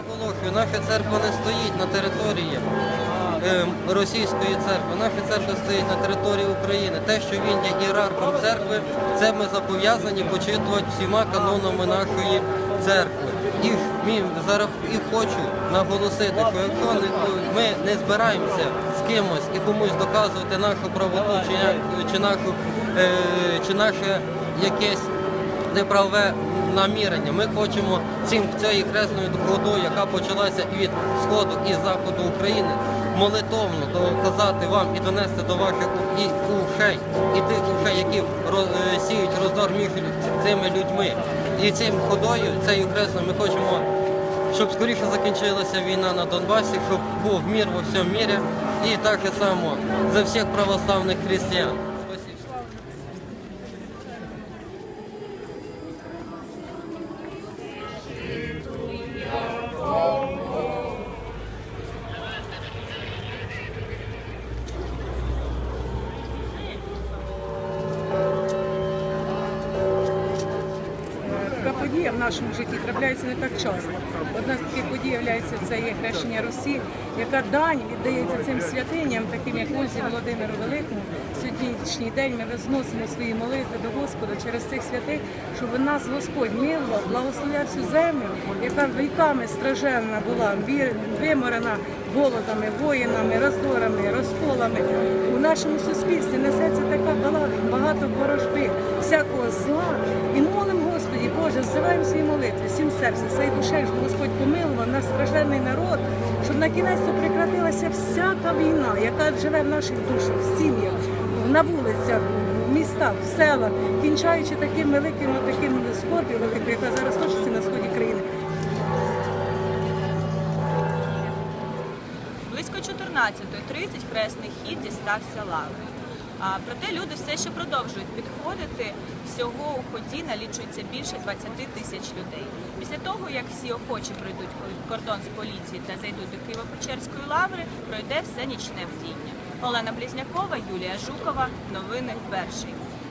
наголошую, наша церква не стоїть на території е, російської церкви. Наша церква стоїть на території України. Те, що він є ієрархом церкви, це ми зобов'язані почитувати всіма канонами нашої церкви. І зараз і хочу наголосити, що якщо ми не збираємося з кимось і комусь доказувати нашу правоту чи, чи нашу е, чи наше якесь неправе намірення. Ми хочемо цим цією хресною ходою, яка почалася і від сходу і заходу України, молитовно доказати вам і донести до ваших і ушей, і тих ушей, які е, сіють роздор між цими людьми. І цим ходою, цією хресною, ми хочемо. Щоб скоріше закінчилася війна на Донбасі, щоб був мир во всьому мірі і так само за всіх православних християн. Подія в нашому житті трапляється не так часто. Одна з таких подій є це є хрещення Русі, яка дань віддається цим святиням, таким як Ользі Володимиру Великому. Сьогоднішній день ми возносимо свої молитви до Господа через цих святих, щоб нас Господь милував, благословляв цю землю, яка віками страженна була, виморена голодами, воїнами, роздорами, розколами. У нашому суспільстві несеться така багато ворожби, всякого зла. Боже, ззиваємо свої молитви, всім серцем, своїй душею, щоб Господь помилував наш стражденний народ, щоб на кінець прекратилася всяка війна, яка живе в наших душах, в сім'ях, на вулицях, в містах, в селах, кінчаючи таким великим таким скорбів, яка зараз точиться на сході країни. Близько 14.30 хресний хід дістався лаври. Проте люди все ще продовжують підходити. Всього у ході налічується більше 20 тисяч людей. Після того, як всі охочі пройдуть кордон з поліції та зайдуть до Києво-Печерської лаври, пройде все нічне вдіння. Олена Блізнякова, Юлія Жукова. Новини перший.